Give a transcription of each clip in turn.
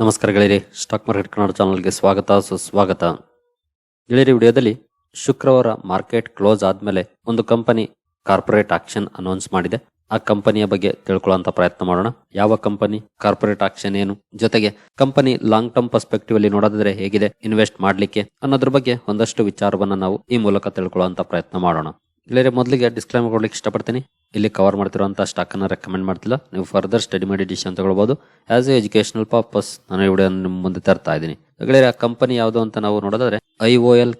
ನಮಸ್ಕಾರ ಗೆಳೆಯರಿ, stock market Kannada ಚಾನಲ್ಗೆ ಸ್ವಾಗತ, ಸುಸ್ವಾಗತ. ಗೆಳೆಯರಿ, ವಿಡಿಯೋದಲ್ಲಿ ಶುಕ್ರವಾರ ಮಾರ್ಕೆಟ್ ಕ್ಲೋಸ್ ಆದ್ಮೇಲೆ ಒಂದು ಕಂಪನಿ ಕಾರ್ಪೊರೇಟ್ ಆಕ್ಷನ್ ಅನೌನ್ಸ್ ಮಾಡಿದೆ. ಆ ಕಂಪನಿಯ ಬಗ್ಗೆ ತಿಳ್ಕೊಳ್ಳೋಂಥ ಪ್ರಯತ್ನ ಮಾಡೋಣ. ಯಾವ ಕಂಪನಿ, ಕಾರ್ಪೊರೇಟ್ ಆಕ್ಷನ್ ಏನು? ಜೊತೆಗೆ ಕಂಪನಿ ಲಾಂಗ್ ಟರ್ಮ್ ಪರ್ಸ್ಪೆಕ್ಟಿವ್ ಅಲ್ಲಿ ನೋಡೋದಾದ್ರೆ ಹೇಗಿದೆ ಇನ್ವೆಸ್ಟ್ ಮಾಡ್ಲಿಕ್ಕೆ ಅನ್ನೋದ್ರ ಬಗ್ಗೆ ಒಂದಷ್ಟು ವಿಚಾರವನ್ನ ನಾವು ಈ ಮೂಲಕ ತಿಳ್ಕೊಳ್ಳುವಂತ ಪ್ರಯತ್ನ ಮಾಡೋಣ. ಗೆಳೆಯರೆ ಮೊದಲಿಗೆ ಡಿಸ್ಕ್ಲೈಮ್ ಕೊಡ್ಲಿಕ್ಕೆ ಇಷ್ಟಪಡ್ತೀನಿ? ಇಲ್ಲಿ ಕವರ್ ಮಾಡ್ತಿರುವಂಥ ಸ್ಟಾಕ್ ಅನ್ನ ರೆಕಮೆಂಡ್ ಮಾಡ್ತಿಲ್ಲ. ನೀವು ಫರ್ದರ್ ಸ್ಟಡಿ ಮಾಡಿ ಡಿಸಿಷನ್ ತಗೊಳ್ಬೋದು. ಆಸ್ ಎ ಎಜುಕೇಶನಲ್ ಪರ್ಪಸ್ ನಾನು ಈ ನಿಮ್ಮ ಮುಂದೆ ತರ್ತಾ ಇದ್ದೀನಿ. ಆ ಕಂಪನಿ ಯಾವುದು ಅಂತ ನಾವು ನೋಡೋದಾದ್ರೆ I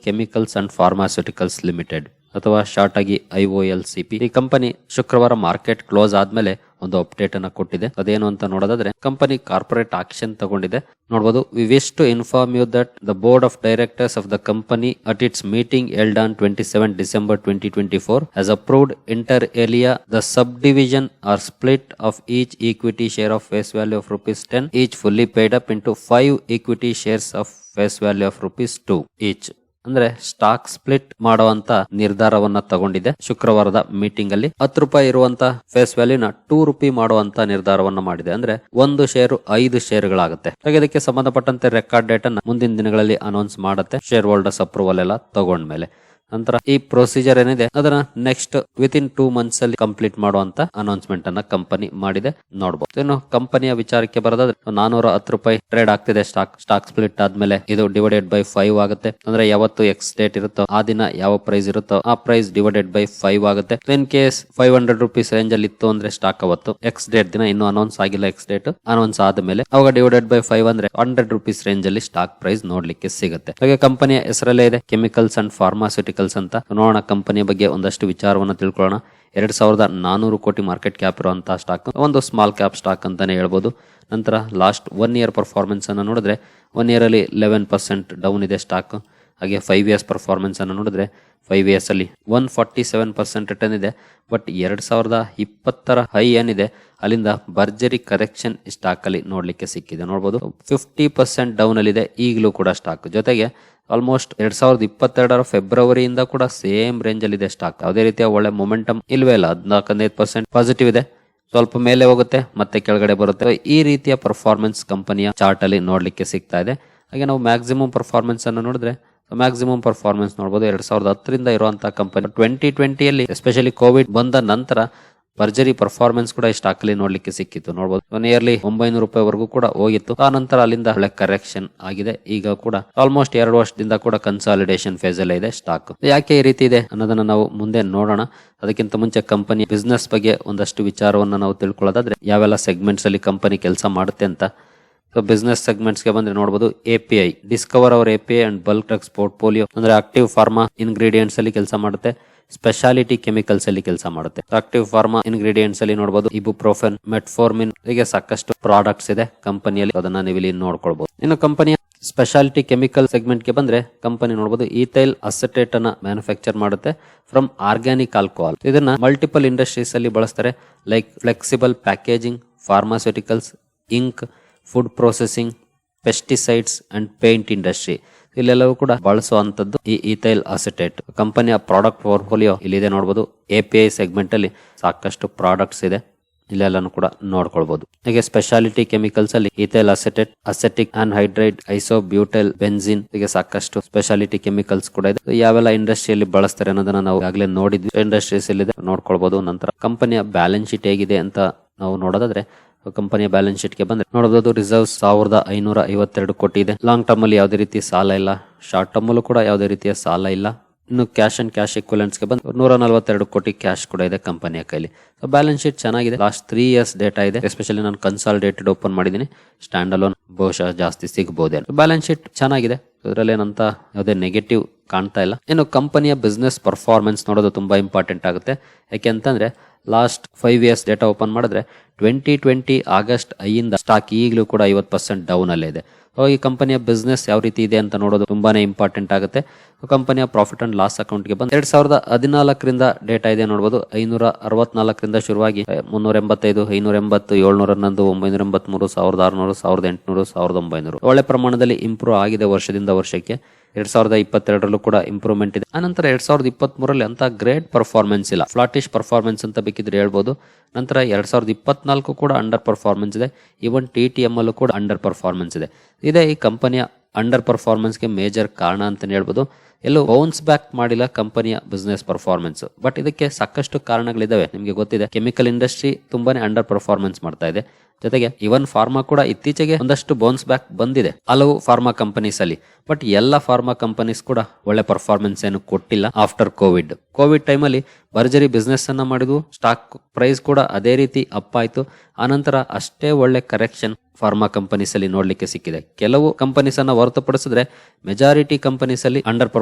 chemicals and pharmaceuticals limited ಅಥವಾ ಶಾರ್ಟ್ ಆಗಿ I O L C P. ಈ ಕಂಪನಿ ಶುಕ್ರವಾರ ಮಾರ್ಕೆಟ್ ಕ್ಲೋಸ್ ಆದ್ಮೇಲೆ ಒಂದು ಅಪ್ಡೇಟ್ ಅನ್ನ ಕೊಟ್ಟಿದೆ. ಅದೇನು ಅಂತ ನೋಡೋದಾದ್ರೆ, ಕಂಪನಿ ಕಾರ್ಪೊರೇಟ್ ಆಕ್ಷನ್ ತಗೊಂಡಿದೆ. ನೋಡಬಹುದು we wish to inform you that the board of directors of the company at its meeting held on twenty seven December twenty twenty four has approved inter alia the sub division or split of each equity share of face value of rupees ten each fully paid up into five equity shares of face value of rupees two each ಅಂದ್ರೆ stock split ಮಾಡುವಂತ ನಿರ್ಧಾರವನ್ನ ತಗೊಂಡಿದೆ. ಶುಕ್ರವಾರದ meeting ಅಲ್ಲಿ ಹತ್ತು ರೂಪಾಯಿ ಇರುವಂತ face ವ್ಯಾಲ್ಯೂನ two rupee ಮಾಡುವಂತ ನಿರ್ಧಾರವನ್ನ ಮಾಡಿದೆ. ಅಂದ್ರೆ ಒಂದು ಶೇರು ಐದು ಶೇರುಗಳಾಗುತ್ತೆ ಇದಕ್ಕೆ ಸಂಬಂಧಪಟ್ಟಂತೆ ರೆಕಾರ್ಡ್ ಡೇಟ್ ಅನ್ನ ಮುಂದಿನ ದಿನಗಳಲ್ಲಿ ಅನೌನ್ಸ್ ಮಾಡುತ್ತೆ. ಶೇರ್ ಹೋಲ್ಡರ್ಸ್ ಅಪ್ರೂವಲ್ ಎಲ್ಲ ತಗೊಂಡ್ಮೇಲೆ. ನಂತರ ಈ ಪ್ರೊಸೀಜರ್ ಏನಿದೆ, ಅದನ್ನ next within two months ಅಲ್ಲಿ ಕಂಪ್ಲೀಟ್ ಮಾಡುವಂತ ಅನೌನ್ಸ್ಮೆಂಟ್ ಅನ್ನ ಕಂಪನಿ ಮಾಡಿದೆ. ನೋಡಬಹುದು ಇನ್ನು ಕಂಪನಿಯ ವಿಚಾರಕ್ಕೆ ಬರೋದಾದ್ರೆ ನಾನೂರ ಹತ್ತು ರೂಪಾಯಿ ಟ್ರೇಡ್ ಆಗ್ತಿದೆ ಸ್ಟಾಕ್ ಸ್ಟಾಕ್ ಸ್ಪ್ಲಿಟ್ ಆದ್ಮೇಲೆ ಇದು ಡಿವೈಡೆಡ್ ಬೈ ಫೈವ್ ಆಗುತ್ತೆ. ಅಂದ್ರೆ ಯಾವತ್ತು ಎಕ್ಸ್ ಡೇಟ್ ಇರುತ್ತೋ, ಆ ದಿನ ಯಾವ ಪ್ರೈಸ್ ಇರುತ್ತೋ, ಆ ಪ್ರೈಸ್ ಡಿವೈಡೆಡ್ ಬೈ ಫೈವ್ ಆಗುತ್ತೆ. In case five hundred rupees range ಅಲ್ಲಿ ಇತ್ತು ಅಂದ್ರೆ ಸ್ಟಾಕ್ ಅವತ್ತು ಎಕ್ಸ್ ಡೇಟ್ ದಿನ ಇನ್ನು ಅನೌನ್ಸ್ ಆಗಿಲ್ಲ ಎಕ್ಸ್ ಡೇಟ್ ಅನೌನ್ಸ್ ಆದ್ಮೇಲೆ ಅವಾಗ ಡಿವೈಡೆಡ್ ಬೈ ಫೈವ್ ಅಂದ್ರೆ ಹಂಡ್ರೆಡ್ ರುಪೀಸ್ ರೇಂಜ್ ಅಲ್ಲಿ ಸ್ಟಾಕ್ ಪ್ರೈಸ್ ನೋಡ್ಲಿಕ್ಕೆ ಸಿಗುತ್ತೆ. ಹಾಗೆ ಕಂಪನಿಯ ಹೆಸರಲ್ಲೇ ಇದೆ ಕೆಮಿಕಲ್ಸ್ ಅಂಡ್ ಫಾರ್ಮಾಸ್ಯೂಟಿಕಲ್ಸ್ ಅಂತ. ನೋಡೋಣ ಕಂಪನಿ ಬಗ್ಗೆ ಒಂದಷ್ಟು ವಿಚಾರವನ್ನು ತಿಳ್ಕೊಳ್ಳೋಣ. ಎರಡು ಸಾವಿರದ ನಾನೂರು ಕೋಟಿ ಮಾರ್ಕೆಟ್ ಕ್ಯಾಪ್ ಇರುವಂತಹ ಸ್ಟಾಕ್ ಒಂದು ಸ್ಮಾಲ್ ಕ್ಯಾಪ್ ಸ್ಟಾಕ್ ಅಂತಾನೆ ಹೇಳ್ಬೋದು. ನಂತರ ಲಾಸ್ಟ್ ಒನ್ ಇಯರ್ ಪರ್ಫಾರ್ಮೆನ್ಸ್ ಅನ್ನು ನೋಡಿದ್ರೆ ಒನ್ ಇಯರ್ ಅಲ್ಲಿ ಲೆವೆನ್ ಪರ್ಸೆಂಟ್ ಡೌನ್ ಇದೆ ಸ್ಟಾಕ್ ಹಾಗೆ ಫೈವ್ ಇಯರ್ಸ್ ಪರ್ಫಾರ್ಮೆನ್ಸ್ ಅನ್ನು ನೋಡಿದ್ರೆ ಫೈವ್ ಇಯರ್ಸ್ ಅಲ್ಲಿ one forty seven percent return ಇದೆ. ಬಟ್ ಎರಡ್ ಸಾವಿರದ ಇಪ್ಪತ್ತರ ಹೈ ಏನಿದೆ, ಅಲ್ಲಿಂದ ಭರ್ಜರಿ ಕರೆಕ್ಷನ್ ಸ್ಟಾಕ್ ಅಲ್ಲಿ ನೋಡ್ಲಿಕ್ಕೆ ಸಿಕ್ಕಿದೆ. ನೋಡಬಹುದು ಫಿಫ್ಟಿ ಪರ್ಸೆಂಟ್ ಡೌನ್ ಅಲ್ಲಿ ಇದೆ ಈಗಲೂ ಕೂಡ ಸ್ಟಾಕ್ ಜೊತೆಗೆ ಆಲ್ಮೋಸ್ಟ್ ಎರಡ್ ಸಾವಿರದ ಇಪ್ಪತ್ತೆರಡರ ಫೆಬ್ರವರಿಯಿಂದ ಕೂಡ ಸೇಮ್ ರೇಂಜ್ ಇದೆ ಸ್ಟಾಕ್ ಯಾವುದೇ ರೀತಿಯ ಒಳ್ಳೆ ಮೊಮೆಂಟಮ್ ಇಲ್ವೇ ಇಲ್ಲ. ಹದಿನಾಲ್ಕು ಹದಿನೈದು ಪರ್ಸೆಂಟ್ ಪಾಸಿಟಿವ್ ಇದೆ. ಸ್ವಲ್ಪ ಮೇಲೆ ಹೋಗುತ್ತೆ, ಮತ್ತೆ ಕೆಳಗಡೆ ಬರುತ್ತೆ. ಈ ರೀತಿಯ ಪರ್ಫಾರ್ಮೆನ್ಸ್ ಕಂಪನಿಯ ಚಾರ್ಟ್ ಅಲ್ಲಿ ನೋಡ್ಲಿಕ್ಕೆ ಸಿಗ್ತಾ ಇದೆ. ಹಾಗೆ ನಾವು ಮ್ಯಾಕ್ಸಿಮಮ್ ಪರ್ಫಾರ್ಮೆನ್ಸ್ ಅನ್ನು ನೋಡಿದ್ರೆ ಮ್ಯಾಕ್ಸಿಮಮ್ ಪರ್ಫಾರ್ಮೆನ್ಸ್ ನೋಡಬಹುದು ಎರಡ್ ಸಾವಿರದ ಹತ್ತರಿಂದ ಇರುವಂತಹ ಕಂಪನಿ ಟ್ವೆಂಟಿ ಟ್ವೆಂಟಿಯಲ್ಲಿ ಎಸ್ಪೆಷಲಿ ಕೋವಿಡ್ ಬಂದ ನಂತರ ಭರ್ಜರಿ ಪರ್ಫಾರ್ಮೆನ್ಸ್ ಕೂಡ ಈ ಸ್ಟಾಕ್ ಅಲ್ಲಿ ನೋಡ್ಲಿಕ್ಕೆ ಸಿಕ್ಕಿತ್ತು. ನೋಡಬಹುದು ನಿಯರ್ಲಿ ಒಂಬೈನೂರು ರೂಪಾಯಿವರೆಗೂ ಕೂಡ ಹೋಗಿತ್ತು. ಆ ನಂತರ ಅಲ್ಲಿಂದ ಒಳ್ಳೆ ಕರೆಕ್ಷನ್ ಆಗಿದೆ. ಈಗ ಕೂಡ ಆಲ್ಮೋಸ್ಟ್ ಎರಡು ವರ್ಷದಿಂದ ಕೂಡ ಕನ್ಸಾಲಿಡೇಷನ್ ಫೇಸ್ ಅಲ್ಲೇ ಇದೆ ಸ್ಟಾಕ್ ಯಾಕೆ ಈ ರೀತಿ ಇದೆ ಅನ್ನೋದನ್ನ ನಾವು ಮುಂದೆ ನೋಡೋಣ. ಅದಕ್ಕಿಂತ ಮುಂಚೆ ಕಂಪನಿ ಬಿಸ್ನೆಸ್ ಬಗ್ಗೆ ಒಂದಷ್ಟು ವಿಚಾರವನ್ನ ನಾವು ತಿಳ್ಕೊಳ್ಳೋದಾದ್ರೆ ಯಾವೆಲ್ಲ ಸೆಗ್ಮೆಂಟ್ಸ್ ಅಲ್ಲಿ ಕಂಪನಿ ಕೆಲಸ ಮಾಡುತ್ತೆ ಅಂತ ಸೊ ಬಿಸ್ನೆಸ್ ಸೆಗ್ಮೆಂಟ್ಸ್ಗೆ ಬಂದ್ರೆ ನೋಡಬಹುದು I discover our API and bulk drugs portfolio ಅಂದ್ರೆ ಆಕ್ಟಿವ್ ಫಾರ್ಮಾ ಇಂಗ್ರೀಡಿಯೆಂಟ್ಸ್ ಅಲ್ಲಿ ಕೆಲಸ ಮಾಡುತ್ತೆ ಸ್ಪೆಷಾಲಿಟಿ ಕೆಮಿಕಲ್ಸ್ ಅಲ್ಲಿ ಕೆಲಸ ಮಾಡುತ್ತೆ. ಆಕ್ಟಿವ್ ಫಾರ್ಮಾ ಇಂಗ್ರೀಡಿಯೆಂಟ್ಸ್ ಅಲ್ಲಿ ನೋಡಬಹುದು ಇಬು ಪ್ರೊಫೆನ್ ಮೆಟ್ಫೋರ್ಮಿನ್ ಹೀಗೆ ಸಾಕಷ್ಟು ಪ್ರಾಡಕ್ಟ್ಸ್ ಇದೆ ಕಂಪನಿಯಲ್ಲಿ ಅದನ್ನ ನೀವು ಇಲ್ಲಿ ನೋಡ್ಕೊಳ್ಬಹುದು ಇನ್ನು ಕಂಪನಿಯ ಸ್ಪೆಷಾಲಿಟಿ ಕೆಮಿಕಲ್ ಸೆಗ್ಮೆಂಟ್ಗೆ ಬಂದ್ರೆ ಕಂಪನಿ ನೋಡಬಹುದು ಈಥೈಲ್ ಅಸೆಟೇಟ್ ಅನ್ನ ಮ್ಯಾನುಫ್ಯಾಕ್ಚರ್ ಮಾಡುತ್ತೆ ಫ್ರಮ್ ಆರ್ಗ್ಯಾನಿಕ್ ಆಲ್ಕೋಹಾಲ್ ಇದನ್ನ ಮಲ್ಟಿಪಲ್ ಇಂಡಸ್ಟ್ರೀಸ್ ಅಲ್ಲಿ ಬಳಸ್ತಾರೆ like flexible packaging pharmaceuticals ink food processing pesticides and paint industry ಇಲ್ಲೆಲ್ಲವೂ ಕೂಡ ಬಳಸುವಂತದ್ದು ಈ ಈಥೈಲ್ ಅಸಿಟೇಟ್ ಕಂಪನಿಯ ಪ್ರಾಡಕ್ಟ್ ಪೋರ್ಟ್ಫೋಲಿಯೋ ಇಲ್ಲಿದೆ ನೋಡಬಹುದು ಎಪಿಐ ಸೆಗ್ಮೆಂಟ್ ಅಲ್ಲಿ ಸಾಕಷ್ಟು ಪ್ರಾಡಕ್ಟ್ಸ್ ಇದೆ. ಇಲ್ಲೆಲ್ಲಾನು ಕೂಡ ನೋಡ್ಕೊಳ್ಬಹುದು ಹೀಗೆ ಸ್ಪೆಷಾಲಿಟಿ ಕೆಮಿಕಲ್ಸ್ ಅಲ್ಲಿ ethyl acetate acetic anhydride isobutyl benzene ಹೀಗೆ ಸಾಕಷ್ಟು ಸ್ಪೆಷಾಲಿಟಿ ಕೆಮಿಕಲ್ಸ್ ಕೂಡ ಇದೆ. ಯಾವೆಲ್ಲ ಇಂಡಸ್ಟ್ರಿಯಲ್ಲಿ ಬಳಸ್ತಾರೆ ಅನ್ನೋದನ್ನ ನಾವು ಆಗ್ಲೇ ನೋಡಿದ್ವಿ. ಇಂಡಸ್ಟ್ರೀಸ್ ಇದೆ ನೋಡ್ಕೊಳ್ಬಹುದು ನಂತರ ಕಂಪನಿಯ ಬ್ಯಾಲೆನ್ಸ್ ಶೀಟ್ ಹೇಗಿದೆ ಅಂತ ನಾವು ನೋಡೋದಾದ್ರೆ ಕಂಪನಿಯ ಬ್ಯಾಲೆನ್ಸ್ ಶೀಟ್ಗೆ ಬಂದ್ರೆ ನೋಡಬಹುದು ರಿಸರ್ವ್ ಸಾವಿರದ ಐನೂರ ಐವತ್ತೆರಡು ಕೋಟಿ ಇದೆ. ಲಾಂಗ್ ಟರ್ಮ್ ಅಲ್ಲಿ ಯಾವುದೇ ರೀತಿ ಸಾಲ ಇಲ್ಲ. ಶಾರ್ಟ್ ಟರ್ಮ್ ಅಲ್ಲೂ ಕೂಡ ಯಾವುದೇ ರೀತಿಯ ಸಾಲ ಇಲ್ಲ. ಇನ್ನು ಕ್ಯಾಶ್ ಅಂಡ್ ಕ್ಯಾಶ್ಗೆ ಬಂದು ನೂರ ನಲವತ್ತೆರಡು ಕೋಟಿ ಕ್ಯಾಶ್ ಕೂಡ ಇದೆ ಕಂಪನಿಯ ಕೈಲಿ. ಬ್ಯಾಲೆನ್ಸ್ ಶೀಟ್ ಚೆನ್ನಾಗಿದೆ. ಲಾಸ್ಟ್ ತ್ರೀ ಇಯರ್ಸ್ ಡೇಟಾ ಇದೆ. ಎಸ್ಪೆಷಲಿ ನಾನು ಕನ್ಸಾಲಿಡೇಟೆಡ್ ಓಪನ್ ಮಾಡಿದ್ದೀನಿ. ಸ್ಟ್ಯಾಂಡ್ ಅಲೋನ್ ಬಹುಶಃ ಜಾಸ್ತಿ ಸಿಗಬಹುದೇ ಬ್ಯಾಲೆನ್ಸ್ ಶೀಟ್ ಚೆನ್ನಾಗಿದೆ. ಇದರಲ್ಲಿ ಏನಂತ ಯಾವುದೇ ನೆಗೆಟಿವ್ ಕಾಣ್ತಾ ಇಲ್ಲ. ಇನ್ನು ಕಂಪನಿಯ ಬಿಸ್ನೆಸ್ ಪರ್ಫಾರ್ಮೆನ್ಸ್ ನೋಡೋದು ತುಂಬಾ ಇಂಪಾರ್ಟೆಂಟ್ ಆಗುತ್ತೆ. ಯಾಕೆ ಅಂತಂದ್ರೆ last five years data open ಮಾಡಿದ್ರೆ ಟ್ವೆಂಟಿ ಟ್ವೆಂಟಿ ಆಗಸ್ಟ್ ಐಯಿಂದ ಸ್ಟಾಕ್ ಈಗಲೂ ಕೂಡ ಐವತ್ತು ಪರ್ಸೆಂಟ್ ಡೌನ್ ಅಲ್ಲೇ ಇದೆ. ಸೊ ಈ ಕಂಪನಿಯ ಬಿಸ್ನೆಸ್ ಯಾವ ರೀತಿ ಇದೆ ಅಂತ ನೋಡೋದು ತುಂಬಾನೇ ಇಂಪಾರ್ಟೆಂಟ್ ಆಗುತ್ತೆ. ಕಂಪನಿಯ ಪ್ರಾಫಿಟ್ ಅಂಡ್ ಲಾಸ್ ಅಕೌಂಟ್ಗೆ ಬಂದು ಎರಡ್ ಸಾವಿರದ ಹದಿನಾಲ್ಕರಿಂದ ಡೇಟಾ ಇದೆ ನೋಡಬಹುದು ಐನೂರ ಅರವತ್ನಾಲ್ಕರಿಂದ ಶುರುವಾಗಿ ಮುನ್ನೂರ ಎಂಬತ್ತೈದು ಐನೂರ ಎಂಬತ್ತು ಏಳ್ನೂರ ಹನ್ನೊಂದು ಒಂಬೈನೂರ ಎಂಬತ್ಮೂರು ಸಾವಿರದ ಆರುನೂರು, ಸಾವಿರದ ಎಂಟುನೂರು, ಸಾವಿರದ ಒಂಬೈನೂರು. ಒಳ್ಳೆ ಪ್ರಮಾಣದಲ್ಲಿ ಇಂಪ್ರೂವ್ ಆಗಿದೆ ವರ್ಷದಿಂದ ವರ್ಷಕ್ಕೆ. ಎರಡ್ ಸಾವಿರದ ಇಪ್ಪತ್ತೆರಡರಲ್ಲೂ ಕೂಡ ಇಂಪ್ರೂವ್ಮೆಂಟ್ ಇದೆ. ಆನಂತರ ಎರಡ್ ಸಾವಿರದ ಇಪ್ಪತ್ತ್ ಮೂರಲ್ಲಿ ಅಂತ ಗ್ರೇಟ್ ಪರ್ಫಾರ್ಮೆನ್ಸ್ ಇಲ್ಲ. ಫ್ಲಾಟಿಶ್ ಪರ್ಫಾರ್ಮೆನ್ಸ್ ಅಂತ ಬೇಕಿದ್ರೆ ಹೇಳ್ಬೋದು. ನಂತರ ಎರಡ್ ಸಾವಿರದ ಇಪ್ಪತ್ನಾಲ್ಕು ಕೂಡ ಅಂಡರ್ ಪರ್ಫಾರ್ಮೆನ್ಸ್ ಇದೆ. ಈವನ್ ಟಿ ಟಿ ಎಂ ಅಲ್ಲೂ ಕೂಡ ಅಂಡರ್ ಪರ್ಫಾರ್ಮೆನ್ಸ್ ಇದೆ. ಇದೇ ಈ ಕಂಪನಿಯ ಅಂಡರ್ ಪರ್ಫಾರ್ಮೆನ್ಸ್ಗೆ ಮೇಜರ್ ಕಾರಣ ಅಂತಲೇ ಹೇಳ್ಬೋದು. ಎಲ್ಲೂ ಬೌನ್ಸ್ ಬ್ಯಾಕ್ ಮಾಡಿಲ್ಲ ಕಂಪನಿಯ ಬಿಸ್ನೆಸ್ ಪರ್ಫಾರ್ಮೆನ್ಸ್ ಬಟ್ ಇದಕ್ಕೆ ಸಾಕಷ್ಟು ಕಾರಣಗಳಿದಾವೆ ನಿಮಗೆ ಗೊತ್ತಿದೆ. ಕೆಮಿಕಲ್ ಇಂಡಸ್ಟ್ರಿ ತುಂಬಾನೇ ಅಂಡರ್ ಪರ್ಫಾರ್ಮೆನ್ಸ್ ಮಾಡ್ತಾ ಇದೆ. ಜೊತೆಗೆ ಇವನ್ ಫಾರ್ಮಾ ಕೂಡ ಇತ್ತೀಚೆಗೆ ಒಂದಷ್ಟು ಬೌನ್ಸ್ ಬ್ಯಾಕ್ ಬಂದಿದೆ, ಹಲವು ಫಾರ್ಮಾ ಕಂಪನೀಸ್ ಅಲ್ಲಿ. ಬಟ್ ಎಲ್ಲ ಫಾರ್ಮಾ ಕಂಪನೀಸ್ ಕೂಡ ಒಳ್ಳೆ ಪರ್ಫಾರ್ಮೆನ್ಸ್ ಏನು ಕೊಟ್ಟಿಲ್ಲ ಆಫ್ಟರ್ ಕೋವಿಡ್ ಕೋವಿಡ್ ಟೈಮಲ್ಲಿ ಭರ್ಜರಿ ಬಿಸ್ನೆಸ್ ಅನ್ನ ಮಾಡಿದ್ವು ಸ್ಟಾಕ್ ಪ್ರೈಸ್ ಕೂಡ ಅದೇ ರೀತಿ ಅಪ್ ಆಯ್ತು. ಆನಂತರ ಅಷ್ಟೇ ಒಳ್ಳೆ ಕರೆಕ್ಷನ್ ಫಾರ್ಮಾ ಕಂಪನೀಸ್ ಅಲ್ಲಿ ನೋಡ್ಲಿಕ್ಕೆ ಸಿಕ್ಕಿದೆ. ಕೆಲವು ಕಂಪನೀಸ್ ಅನ್ನ ಹೊರತುಪಡಿಸಿದ್ರೆ ಮೆಜಾರಿಟಿ ಕಂಪನೀಸ್ ಅಲ್ಲಿ ಅಂಡರ್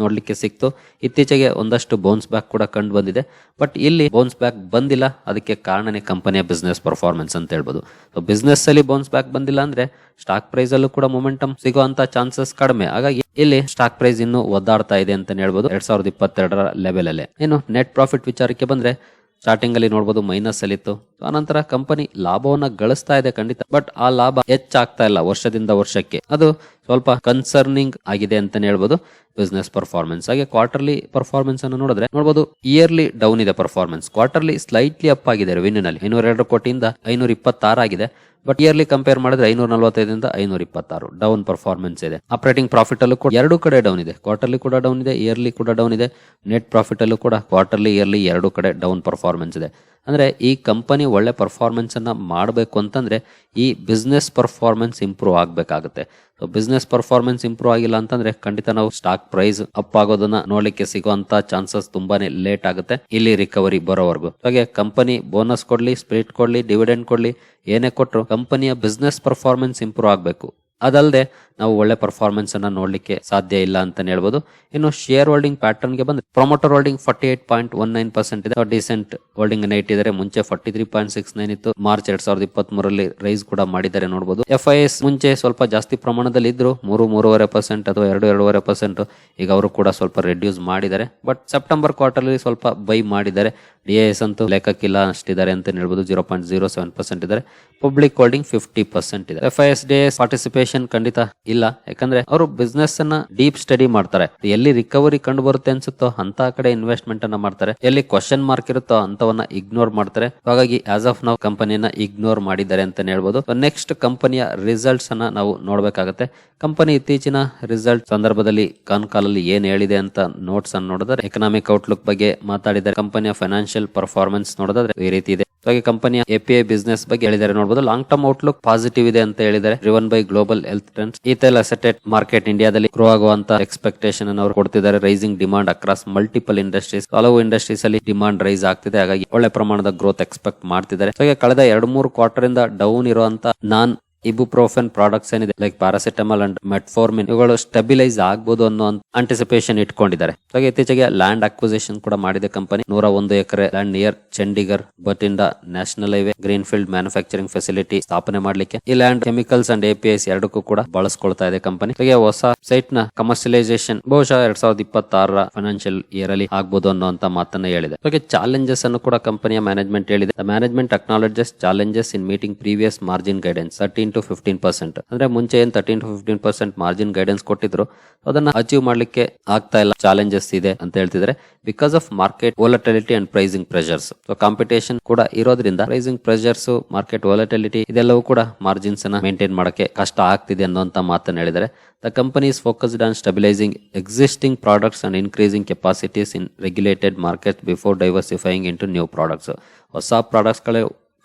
ನೋಡ್ಲಿಕ್ಕೆ ಸಿಕ್ತು. ಇತ್ತೀಚೆಗೆ ಒಂದಷ್ಟು ಬೌನ್ಸ್ ಬ್ಯಾಕ್ ಕೂಡ ಕಂಡು ಬಂದಿದೆ. ಬಟ್ ಇಲ್ಲಿ ಬೌನ್ಸ್ ಬ್ಯಾಕ್ ಬಂದಿಲ್ಲ. ಅದಕ್ಕೆ ಕಾರಣನೇ ಕಂಪನಿಯ ಬಿಸ್ನೆಸ್ ಪರ್ಫಾರ್ಮೆನ್ಸ್ ಅಂತ ಹೇಳ್ಬೋದು. ಸೊ ಬಿಸ್ನೆಸ್ ಅಲ್ಲಿ ಬೌನ್ಸ್ ಬ್ಯಾಕ್ ಬಂದಿಲ್ಲ ಅಂದ್ರೆ ಸ್ಟಾಕ್ ಪ್ರೈಸ್ ಅಲ್ಲೂ ಕೂಡ ಮೊಮೆಂಟಮ್ ಸಿಗುವಂತ ಚಾನ್ಸಸ್ ಕಡಿಮೆ. ಹಾಗಾಗಿ ಇಲ್ಲಿ ಸ್ಟಾಕ್ ಪ್ರೈಸ್ ಇನ್ನು ಒದ್ದಾಡ್ತಾ ಇದೆ ಅಂತ ಹೇಳ್ಬೋದು. ಎರಡ್ ಸಾವಿರದ ಇಪ್ಪತ್ತೆರಡರ ಲೆವೆಲ್ ಅಲ್ಲಿ. ಇನ್ನು ನೆಟ್ ಪ್ರಾಫಿಟ್ ವಿಚಾರಕ್ಕೆ ಬಂದ್ರೆ ಸ್ಟಾರ್ಟಿಂಗ್ ಅಲ್ಲಿ ನೋಡಬಹುದು ಮೈನಸ್ ಅಲ್ಲಿತ್ತು. ಆನಂತರ ಕಂಪನಿ ಲಾಭವನ್ನ ಗಳಿಸ್ತಾ ಇದೆ ಖಂಡಿತ. ಬಟ್ ಆ ಲಾಭ ಹೆಚ್ಚಾಗ್ತಾ ಇಲ್ಲ ವರ್ಷದಿಂದ ವರ್ಷಕ್ಕೆ. ಅದು ಸ್ವಲ್ಪ ಕನ್ಸರ್ನಿಂಗ್ ಆಗಿದೆ ಅಂತಾನೆ ಹೇಳ್ಬೋದು. ಬಿಸ್ನೆಸ್ ಪರ್ಫಾರ್ಮೆನ್ಸ್ ಹಾಗೆ ಕ್ವಾರ್ಟರ್ಲಿ ಪರ್ಫಾರ್ಮೆನ್ಸ್ ಅನ್ನು ನೋಡಿದ್ರೆ ನೋಡಬಹುದು ಇಯರ್ಲಿ ಡೌನ್ ಇದೆ ಪರ್ಫಾರ್ಮೆನ್ಸ್ ಕ್ವಾರ್ಟರ್ಲಿ ಸ್ಲೈಟ್ಲಿ ಅಪ್ ಆಗಿದೆ ರೆವಿನ್ಯೂ ನಲ್ಲಿ ಐನೂರ ಎರಡು ಕೋಟಿಯಿಂದ ಐನೂರ ಇಪ್ಪತ್ತಾರು ಆಗಿದೆ. ಬಟ್ ಇಯರ್ಲಿ ಕಂಪೇರ್ ಮಾಡಿದ್ರೆ ಐನೂರ ನಲವತ್ತೈದರಿಂದ ಐನೂರ ಇಪ್ಪತ್ತಾರು ಡೌನ್ ಪರ್ಫಾರ್ಮೆನ್ಸ್ ಇದೆ. ಆಪರೇಟಿಂಗ್ ಪ್ರಾಫಿಟ್ ಅಲ್ಲೂ ಕೂಡ ಎರಡು ಕಡೆ ಡೌನ್ ಇದೆ. ಕ್ವಾರ್ಟರ್ಲಿ ಕೂಡ ಡೌನ್ ಇದೆ ಇಯರ್ಲಿ ಕೂಡ ಡೌನ್ ಇದೆ. ನೆಟ್ ಪ್ರಾಫಿಟ್ ಅಲ್ಲೂ ಕೂಡ ಕ್ವಾರ್ಟರ್ಲಿ ಇಯರ್ಲಿ ಎರಡು ಕಡೆ ಡೌನ್ ಪರ್ಫಾರ್ಮೆನ್ಸ್ ಇದೆ. ಅಂದ್ರೆ ಈ ಕಂಪನಿ ಒಳ್ಳೆ ಪರ್ಫಾರ್ಮೆನ್ಸನ್ನು ಮಾಡಬೇಕು ಅಂತಂದರೆ ಈ ಬಿಸ್ನೆಸ್ ಪರ್ಫಾರ್ಮೆನ್ಸ್ ಇಂಪ್ರೂವ್ ಆಗಬೇಕಾಗುತ್ತೆ. ಸೊ ಬಿಸ್ನೆಸ್ ಪರ್ಫಾರ್ಮೆನ್ಸ್ ಇಂಪ್ರೂವ್ ಆಗಿಲ್ಲ ಅಂತಂದರೆ ಖಂಡಿತ ನಾವು ಸ್ಟಾಕ್ ಪ್ರೈಸ್ ಅಪ್ ಆಗೋದನ್ನ ನೋಡಲಿಕ್ಕೆ ಸಿಗುವಂತ ಚಾನ್ಸಸ್ ತುಂಬಾನೇ ಲೇಟ್ ಆಗುತ್ತೆ. ಇಲ್ಲಿ ರಿಕವರಿ ಬರೋವರೆಗೂ. ಹಾಗೆ ಕಂಪನಿ ಬೋನಸ್ ಕೊಡಲಿ ಸ್ಪ್ಲಿಟ್ ಕೊಡಲಿ ಡಿವಿಡೆಂಡ್ ಕೊಡಲಿ, ಏನೇ ಕೊಟ್ಟರು ಕಂಪನಿಯ ಬಿಸ್ನೆಸ್ ಪರ್ಫಾರ್ಮೆನ್ಸ್ ಇಂಪ್ರೂವ್ ಆಗಬೇಕು. ಅದಲ್ಲದೆ ನಾವು ಒಳ್ಳೆ ಪರ್ಫಾರ್ಮೆನ್ಸ್ ಅನ್ನ ನೋಡ್ಲಿಕ್ಕೆ ಸಾಧ್ಯ ಇಲ್ಲ ಅಂತ ಹೇಳ್ಬೋದು. ಇನ್ನು ಶೇರ್ ಹೋಲ್ಡಿಂಗ್ ಪ್ಯಾಟರ್ನ್ಗೆ ಬಂದ್ರೆ promoter holding forty eight point one nine percent ಇದೆ ಡಿಸೆಂಟ್ ಹೋಲ್ಡಿಂಗ್ ಅನ್ನ ಇಟ್ಟಿದ್ದಾರೆ ಮುಂಚೆ forty three point six nine ಇತ್ತು. ಮಾರ್ಚ್ ಎರಡ್ ಸಾವಿರದ ಇಪ್ಪತ್ತ್ ಮೂರಲ್ಲಿ ರೈಸ್ ಕೂಡ ಮಾಡಿದ್ದಾರೆ ನೋಡಬಹುದು ಎಫ್ ಐ ಎಸ್ ಮುಂಚೆ ಸ್ವಲ್ಪ ಜಾಸ್ತಿ ಪ್ರಮಾಣದಲ್ಲಿ ಇದ್ರು. ಮೂರು, ಮೂರುವರೆ ಪರ್ಸೆಂಟ್ ಅಥವಾ ಎರಡು, ಎರಡೂವರೆ ಪರ್ಸೆಂಟ್ ಈಗ ಅವರು ಕೂಡ ಸ್ವಲ್ಪ ರೆಡ್ಯೂಸ್ ಮಾಡಿದ್ದಾರೆ. ಬಟ್ ಸೆಪ್ಟೆಂಬರ್ ಕ್ವಾರ್ಟರ್ ಸ್ವಲ್ಪ ಬೈ ಮಾಡಿದ್ದಾರೆ. ಡಿ ಎಸ್ ಅಂತೂ ಲೆಕ್ಕಕ್ಕಿಲ್ಲ ಅಷ್ಟಿದ್ದಾರೆ ಅಂತ ಹೇಳ್ಬೋದು. Zero point zero seven percent ಇದ್ದಾರೆ. ಪಬ್ಲಿಕ್ ಹೋಲ್ಡಿಂಗ್ ಫಿಫ್ಟಿ ಪರ್ಸೆಂಟ್ ಇದೆ. F I S D S participation ಖಂಡಿತ ಇಲ್ಲ. ಯಾಕಂದ್ರೆ ಅವರು ಬಿಸ್ನೆಸ್ ಅನ್ನ ಡೀಪ್ ಸ್ಟಡಿ ಮಾಡ್ತಾರೆ. ಎಲ್ಲಿ ರಿಕವರಿ ಕಂಡು ಬರುತ್ತೆ ಅನ್ಸುತ್ತೋ ಅಂತ ಕಡೆ ಇನ್ವೆಸ್ಟ್ಮೆಂಟ್ ಅನ್ನ ಮಾಡ್ತಾರೆ. ಎಲ್ಲಿ ಕ್ವಶನ್ ಮಾರ್ಕ್ ಇರುತ್ತೋ ಅಂತವನ್ನ ಇಗ್ನೋರ್ ಮಾಡ್ತಾರೆ. ಹಾಗಾಗಿ ಆಸ್ ಆಫ್ ನಾವು ಕಂಪನಿಯನ್ನ ಇಗ್ನೋರ್ ಮಾಡಿದ್ದಾರೆ ಅಂತ ಹೇಳ್ಬೋದು. ನೆಕ್ಸ್ಟ್ ಕಂಪನಿಯ ರಿಸಲ್ಟ್ಸ್ ಅನ್ನ ನಾವು ನೋಡ್ಬೇಕಾಗತ್ತೆ. ಕಂಪನಿ ಇತ್ತೀಚಿನ ರಿಸಲ್ಟ್ ಸಂದರ್ಭದಲ್ಲಿ ಕಾನ್ ಕಾಲಲ್ಲಿ ಏನ್ ಹೇಳಿದೆ ಅಂತ ನೋಟ್ಸ್ ಅನ್ನು ನೋಡಿದ್ರೆ ಎಕನಾಮಿಕ್ ಔಟ್ಲುಕ್ ಬಗ್ಗೆ ಮಾತಾಡಿದ್ದಾರೆ. ಕಂಪನಿಯ ಫೈನಾನ್ಷಿಯಲ್ ಪರ್ಫಾರ್ಮೆನ್ಸ್ ನೋಡಿದ್ರೆ ಈ ರೀತಿ ಇದೆ. ಹಾಗೆ ಕಂಪನಿಯ ಎಪಿಐ ಬಿಸ್ನೆಸ್ ಬಗ್ಗೆ ಹೇಳಿದ್ದಾರೆ ನೋಡಬಹುದು ಲಾಂಗ್ ಟರ್ಮ್ ಔಟ್ಲುಕ್ ಪಾಸಿಟಿವ್ ಇದೆ ಅಂತ ಹೇಳಿದ್ದಾರೆ driven by global health trends ethyl acetate market ಇಂಡಿಯಾದಲ್ಲಿ ಗ್ರೋ ಆಗುವಂತ ಎಕ್ಸ್ಪೆಕ್ಟೇಷನ್ ಅನ್ನು ಅವರು ಕೊಡ್ತಿದ್ದಾರೆ. Rising demand across multiple industries ಹಲವು ಇಂಡಸ್ಟ್ರೀಸ್ ಅಲ್ಲಿ ಡಿಮಾಂಡ್ ರೈಸ್ ಆಗ್ತಿದೆ. ಹಾಗಾಗಿ ಒಳ್ಳೆ ಪ್ರಮಾಣದ ಗ್ರೋತ್ ಎಕ್ಸ್ಪೆಕ್ಟ್ ಮಾಡ್ತಿದ್ದಾರೆ. ಹಾಗೆ ಕಳೆದ ಎರಡು ಮೂರು ಕ್ವಾರ್ಟರ್ ಇಂದ ಡೌನ್ ಇರುವಂತ ನಾನ್ ಇಬುಪ್ರೋಫೆನ್ ಪ್ರಾಡಕ್ಟ್ಸ್ ಏನಿದೆ ಲೈಕ್ ಪ್ಯಾರಾಸಿಟಮಲ್ ಅಂಡ್ ಮೆಟ್ಫೋರ್ಮಿನ್ ಇವುಗಳು ಸ್ಟೆಬಿಲೈಸ್ ಆಗ್ಬೋದು ಅನ್ನೋ ಅಂಟಿಸಿಪೇಷನ್ ಇಟ್ಕೊಂಡಿದ್ದಾರೆ. ಇತ್ತೀಚೆಗೆ ಲ್ಯಾಂಡ್ ಅಕ್ವಿಸಿಷನ್ ಕೂಡ ಮಾಡಿದೆ ಕಂಪನಿ ನೂರ ಒಂದು acre land near Chandigarh Bathinda national highway greenfield manufacturing facility ಸ್ಥಾಪನೆ ಮಾಡಲಿಕ್ಕೆ ಈ ಲ್ಯಾಂಡ್ ಕೆಮಿಕಲ್ಸ್ ಅಂಡ್ ಎಪಿಎಸ್ ಎರಡಕ್ಕೂ ಕೂಡ ಬಳಸ್ಕೊಳ್ತಾ ಇದೆ ಕಂಪನಿ ಹಾಗೆ ಹೊಸ ಸೈಟ್ನ ಕಮರ್ಷಿಯಲೈಸೇಷನ್ ಬಹುಶಃ ಎರಡ್ ಸಾವಿರದ ಇಪ್ಪತ್ತಾರರ ಫೈನಾನ್ಷಿಯಲ್ ಇಯರ್ ಅಲ್ಲಿ ಆಗ್ಬೋದು ಅನ್ನುವಂತ ಮಾತನ್ನ ಹೇಳಿದೆ. ಹಾಗೆ ಚಾಲೆಂಜಸ್ ಅನ್ನು ಕೂಡ ಕಂಪನಿಯ ಮ್ಯಾನೇಜ್ಮೆಂಟ್ ಹೇಳಿದೆ. Management acknowledges challenges in meeting previous margin guidance thirteen to fifteen percent ಅಂದ್ರೆ ಮುಂಚೆ ಏನ್ thirteen to fifteen percent margin guidance ಕೊಟ್ಟಿದ್ರು, ಅದನ್ನ ಅಚೀವ್ ಮಾಡ್ಲಿಕ್ಕೆ ಆಗ್ತಾ ಇಲ್ಲ. ಚಾಲೆಂಜಸ್ ಇದೆ ಅಂತ ಹೇಳ್ತಿದ್ರೆ because of market volatility and pricing pressures so competition ಕೂಡ ಇರೋದ್ರಿಂದ ಪ್ರೈಸಿಂಗ್ ಪ್ರೆಷರ್ಸ್ ಮಾರ್ಕೆಟ್ ವೋಲಟಿಲಿಟಿ ಇದೆಲ್ಲವೂ ಕೂಡ ಮಾರ್ಜಿನ್ಸ್ ಅನ್ನ ಮೇಂಟೈನ್ ಮಾಡಕ್ಕೆ ಕಷ್ಟ ಆಗ್ತಿದೆ ಅನ್ನುವಂತ ಮಾತನ್ನ ಹೇಳಿದರೆ the company focused on stabilising existing products and increasing capacities in regulated market before diversifying into new products ಹೊಸ ಪ್ರಾಡಕ್ಟ್ಸ್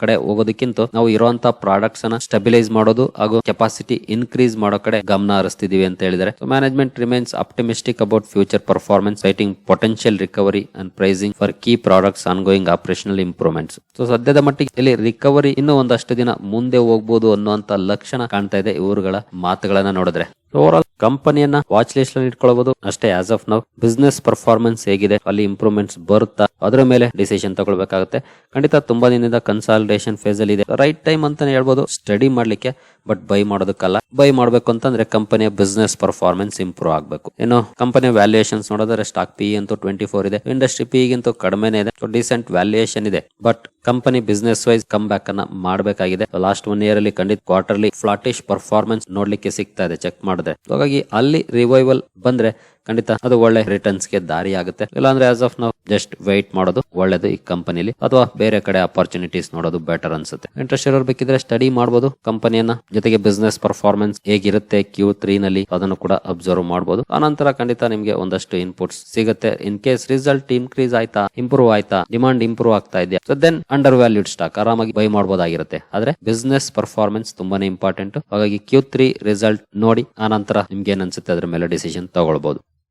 ಕಡೆ ಹೋಗೋದಕ್ಕಿಂತ ನಾವು ಇರುವಂತಹ ಪ್ರಾಡಕ್ಟ್ಸ್ ಅನ್ನ ಸ್ಟೆಬಿಲೈಸ್ ಮಾಡೋದು ಹಾಗೂ ಕೆಪಾಸಿಟಿ ಇನ್ಕ್ರೀಸ್ ಮಾಡೋ ಕಡೆ ಗಮನ ಹರಿಸ್ತಿದೀವಿ ಅಂತ ಹೇಳಿದರೆ management remains optimistic about future performance citing potential recovery and pricing for key products ongoing operational improvements so ಸದ್ಯದ ಮಟ್ಟಿಗೆ ಇಲ್ಲಿ ರಿಕವರಿ ಇನ್ನೂ ಒಂದಷ್ಟು ದಿನ ಮುಂದೆ ಹೋಗ್ಬೋದು ಅನ್ನುವಂತ ಲಕ್ಷಣ ಕಾಣ್ತಾ ಇದೆ ಇವರುಗಳ ಮಾತುಗಳನ್ನ ನೋಡಿದ್ರೆ. ಓವರ್ ಆಲ್ ಕಂಪನಿಯನ್ನ ವಾಚ್ ಲಿಸ್ಟ್ ಅಲ್ಲಿ ಇಟ್ಕೊಳ್ಬಹುದು ಅಷ್ಟೇ as of now business performance ಹೇಗಿದೆ, ಅಲ್ಲಿ ಇಂಪ್ರೂವ್ಮೆಂಟ್ಸ್ ಬರುತ್ತಾ, ಅದರ ಮೇಲೆ ಡಿಸಿಷನ್ ತಗೊಳ್ಬೇಕಾಗುತ್ತೆ. ಖಂಡಿತ ತುಂಬಾ ದಿನದಿಂದ ಕನ್ಸಾಲಿಡೇಷನ್ ಫೇಸ್ ಅಲ್ಲಿ ಇದೆ. ರೈಟ್ ಟೈಮ್ ಅಂತಾನೆ ಹೇಳ್ಬಹುದು ಸ್ಟಡಿ ಮಾಡ್ಲಿಕ್ಕೆ ಬಟ್ ಬೈ ಮಾಡೋದಕ್ಕಲ್ಲ. ಬೈ ಮಾಡ್ಬೇಕು ಅಂತಂದ್ರೆ ಕಂಪನಿಯ ಬಿಸ್ನೆಸ್ ಪರ್ಫಾರ್ಮೆನ್ಸ್ ಇಂಪ್ರೂವ್ ಆಗಬೇಕು. ಇನ್ನು ಕಂಪನಿಯ ವ್ಯಾಲ್ಯೂಯೇಷನ್ಸ್ ನೋಡಿದ್ರೆ ಸ್ಟಾಕ್ ಪಿ ಅಂತೂ ಟ್ವೆಂಟಿ ಫೋರ್ ಇದೆ ಇಂಡಸ್ಟ್ರಿ ಪಿ ಗಿಂತೂ ಕಡಿಮೆನೇ ಇದೆ ಡಿಸೆಂಟ್ ವ್ಯಾಲ್ಯೂಯೇಷನ್ ಇದೆ. But company business wise come back ಅನ್ನ ಮಾಡಬೇಕಾಗಿದೆ. ಲಾಸ್ಟ್ ಒನ್ ಇಯರ್ ಅಲ್ಲಿ ಖಂಡಿತ ಕ್ವಾರ್ಟರ್ಲಿ ಫ್ಲಾಟಿಶ್ ಪರ್ಫಾರ್ಮೆನ್ಸ್ ನೋಡ್ಲಿಕ್ಕೆ ಸಿಗ್ತಾ ಇದೆ ಚೆಕ್ ಮಾಡಿದ್ರೆ. ಮಾಡಿದೆ ಹಾಗಾಗಿ ಅಲ್ಲಿ ರಿವೈವಲ್ ಬಂದ್ರೆ ಖಂಡಿತ ಅದು ಒಳ್ಳೆ ರಿಟರ್ನ್ಸ್ಗೆ ದಾರಿ ಆಗುತ್ತೆ ಇಲ್ಲಾಂದ್ರೆ ಆಸ್ ಆಫ್ ನಾವು ಜಸ್ಟ್ ವೆಯ್ಟ್ ಮಾಡೋದು ಒಳ್ಳೇದು ಈ ಕಂಪನಿಲಿ ಅಥವಾ ಬೇರೆ ಕಡೆ ಅಪಾರ್ಚುನಿಟೀಸ್ ನೋಡೋದು ಬೆಟರ್ ಅನ್ಸುತ್ತೆ. ಇಂಟ್ರೆಸ್ಟ್ ಇರೋರು ಬೇಕಿದ್ರೆ ಸ್ಟಡಿ ಮಾಡಬಹುದು ಕಂಪನಿಯನ್ನ ಜೊತೆಗೆ ಬಿಸ್ನೆಸ್ ಪರ್ಫಾರ್ಮೆನ್ಸ್ ಹೇಗಿರುತ್ತೆ ಕ್ಯೂ ತ್ರೀ ನಲ್ಲಿ ಅದನ್ನು ಕೂಡ ಅಬ್ಸರ್ವ್ ಮಾಡಬಹುದು ಆನಂತರ ಖಂಡಿತ ನಿಮ್ಗೆ ಒಂದಷ್ಟು ಇನ್ಪುಟ್ಸ್ ಸಿಗುತ್ತೆ. ಇನ್ ಕೇಸ್ ರಿಸಲ್ಟ್ ಇನ್ಕ್ರೀಸ್ ಆಯ್ತಾ ಇಂಪ್ರೂವ್ ಆಯ್ತಾ ಡಿಮಾಂಡ್ ಇಂಪ್ರೂವ್ ಆಗ್ತಾ ಇದೆಯಾ so then under valued stock ಆರಾಮಾಗಿ ಬೈ ಮಾಡಬಹುದಾಗಿರುತ್ತೆ ಆದ್ರೆ ಬಿಸ್ನೆಸ್ ಪರ್ಫಾರ್ಮೆನ್ಸ್ ತುಂಬಾನೇ ಇಂಪಾರ್ಟೆಂಟ್ ಹಾಗಾಗಿ ಕ್ಯೂ ತ್ರೀ ರಿಸಲ್ಟ್ ನೋಡಿ, ಆನಂತರ ನಿಮ್ಗೆ ಏನ್ ಅನ್ಸುತ್ತೆ ಅದ್ರ ಮೇಲೆ ಡಿಸಿಷನ್ ತಗೊಳ್ಬಹುದು